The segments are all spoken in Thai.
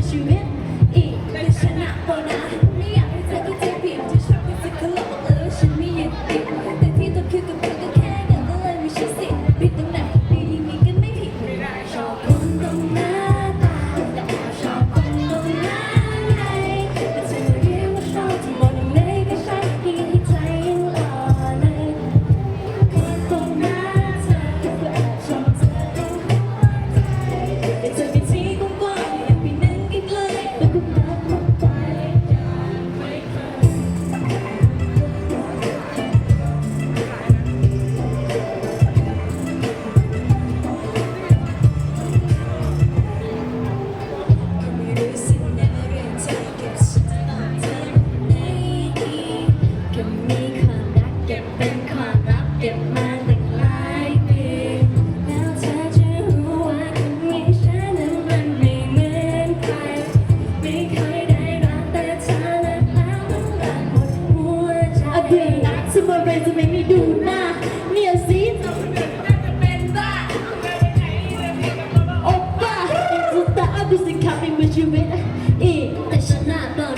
wish you. ความลับเก็บมาตั้งหลายปีแล้วเธอจะรู้ว่าคนนี้ฉันนั้นมันไม่เหมือนใครม่เคยได้รักแต่เธอนั้นแล้วมันรักหมดหัวใจ อเดนนะสมอเรจะไม่ดูหน้านี่สิโอป้าอินสุตาอับิสิคับอิมิชิวิตอีแต่ฉันน่าบ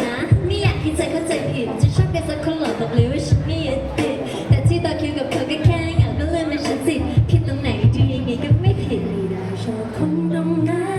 não